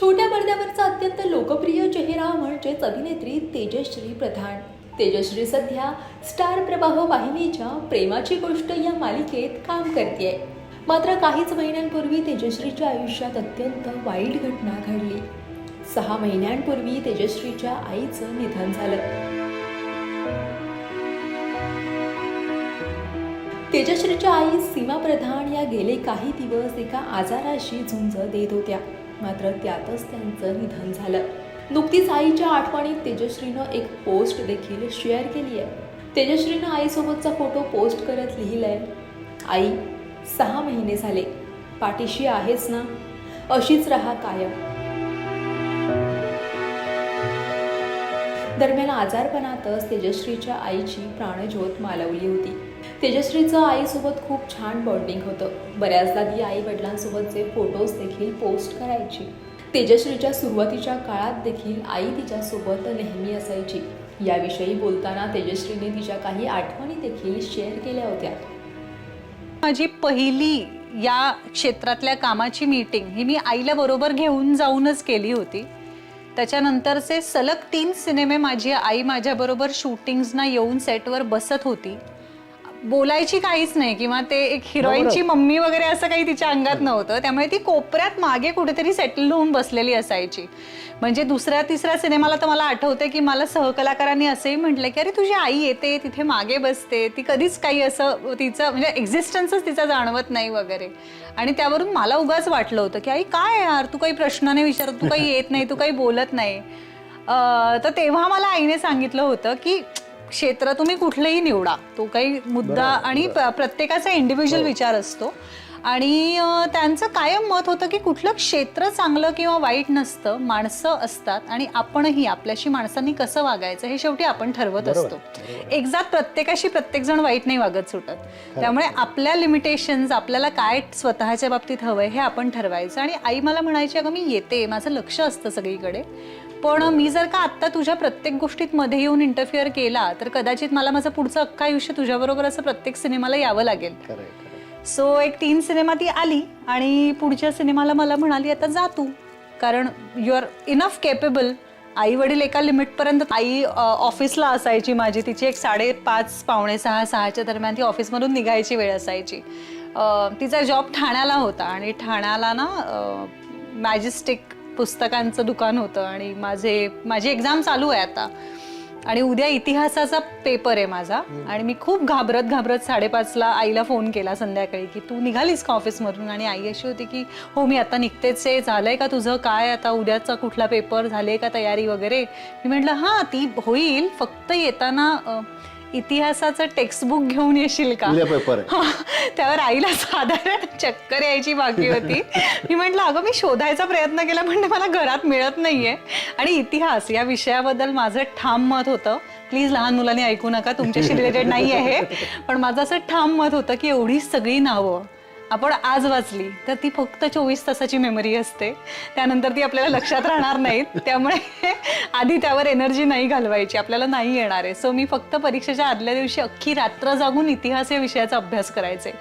छोट्या पडद्यावरचा अत्यंत लोकप्रिय चेहरा म्हणजेच अभिनेत्री तेजश्री प्रधान. तेजश्री सध्या स्टार प्रवाह वाहिनीच्या प्रेमाची गोष्ट या मालिकेत काम करते मात्र काहीच महिन्यांपूर्वी तेजश्रीच्या आयुष्यात अत्यंत वाईट घटना घडली. सहा महिन्यांपूर्वी तेजश्रीच्या आईचं निधन झालं. तेजश्रीच्या आई सीमा प्रधान या गेले काही दिवस एका आजाराशी झुंज देत होत्या. मात्र त्यातच त्यांचं निधन झालं. नुकतीच आईच्या आठवणीत तेजश्रीनं एक पोस्ट देखील शेअर केली आहे. तेजश्रीनं आईसोबतचा फोटो पोस्ट करत लिहिलाय आई सहा महिने झाले. पाठीशी आहेच ना? अशीच रहा कायम. दरम्यान आजारपणातच तेजश्रीच्या आईची प्राणज्योत मालवली होती. तेजश्रीचं आईसोबत खूप छान बॉन्डिंग होतं. बऱ्याचदा ती आई वडिलांसोबतचे फोटोज देखील पोस्ट करायची. तेजश्रीच्या सुरुवातीच्या काळात देखील आई तिच्यासोबत नेहमी असायची. याविषयी बोलताना तेजश्रीने तिच्या काही आठवणी देखील शेअर केल्या होत्या. माझी पहिली या क्षेत्रातल्या कामाची मीटिंग ही मी आईला बरोबर घेऊन जाऊनच केली होती. त्याच्यानंतरचे सलग तीन सिनेमे माझी आई माझ्याबरोबर शूटिंग्सना येऊन सेटवर बसत होती. बोलायची काहीच नाही किंवा ते एक हिरोईनची मम्मी वगैरे असं काही तिच्या अंगात नव्हतं. त्यामुळे ती कोपऱ्यात मागे कुठेतरी सेटल होऊन बसलेली असायची. म्हणजे दुसऱ्या तिसऱ्या सिनेमाला तर मला आठवते की मला सहकलाकारांनी असंही म्हटलं की अरे तुझी आई येते तिथे मागे बसते. ती कधीच काही असं तिचं म्हणजे एक्झिस्टन्सच तिचा जाणवत नाही वगैरे. आणि त्यावरून मला उगाच वाटलं होतं की आई काय यार? तू काही प्रश्न नाही विचारत तू काही येत नाही तू काही बोलत नाही. तर तेव्हा मला आईने सांगितलं होतं की क्षेत्र तुम्ही कुठलंही निवडा. तो काही मुद्दा आणि प- प्रत्येकाचा इंडिव्हिज्युअल विचार असतो. आणि त्यांचं कायम मत होतं की कुठलं क्षेत्र चांगलं किंवा वाईट नसतं माणसं असतात आणि आपणही आपल्याशी माणसांनी कसं वागायचं हे शेवटी आपण ठरवत असतो. एकजात प्रत्येकाशी प्रत्येक जण वाईट नाही वागत सुटत. त्यामुळे आपल्या लिमिटेशन्स आपल्याला काय स्वतःच्या बाबतीत हवंय हे आपण ठरवायचं. आणि आई मला म्हणायची अगं मी येते माझं लक्ष असतं सगळीकडे. पण मी जर का आत्ता तुझ्या प्रत्येक गोष्टीत मध्ये येऊन इंटरफिअर केला तर कदाचित मला माझं पुढचं अख्खं आयुष्य तुझ्याबरोबर असं प्रत्येक सिनेमाला यावं लागेल. सो एक तीन सिनेमा ती आली आणि पुढच्या सिनेमाला मला म्हणाली आता जा तू. कारण यू आर इनफ केपेबल आई वडील एका लिमिटपर्यंत आई ऑफिसला असायची माझी. तिची एक साडेपाच पावणे सहा सहाच्या दरम्यान ती ऑफिसमधून निघायची वेळ असायची. तिचा जॉब ठाण्याला होता आणि ठाण्याला ना मॅजेस्टिक पुस्तकांचं दुकान होतं आणि माझे माझी एक्झाम चालू आहे आता. आणि उद्या इतिहासाचा पेपर आहे माझा. आणि मी खूप घाबरत घाबरत साडेपाचला आईला फोन केला संध्याकाळी की तू निघालीस का ऑफिसमधून आणि आई अशी होती की हो मी आता निघतेच आहे. झालंय का तुझं? काय आता? उद्याचा कुठला पेपर झाले का तयारी वगैरे? मी म्हटलं हां ती होईल. फक्त येताना इतिहासाचं टेक्स्टबुक घेऊन येशील का? पेपर त्यावर आईला साधारण चक्कर यायची बाकी होती. मी म्हटलं अगं मी शोधायचा प्रयत्न केला पण ते मला घरात मिळत नाहीये. आणि इतिहास या विषयाबद्दल माझं ठाम मत होतं. प्लीज लहान मुलांनी ऐकू नका तुमच्याशी रिलेटेड नाही आहे. पण माझं असं ठाम मत होतं की एवढी सगळी नावं आपण आज वाचली तर ती फक्त चोवीस तासाची मेमरी असते. त्यानंतर ती आपल्याला लक्षात राहणार नाहीत. त्यामुळे आधी त्यावर एनर्जी नाही घालवायची आपल्याला नाही येणार आहे. सो मी फक्त परीक्षेच्या आदल्या दिवशी अख्खी रात्र जागून इतिहास या विषयाचा अभ्यास करायचे.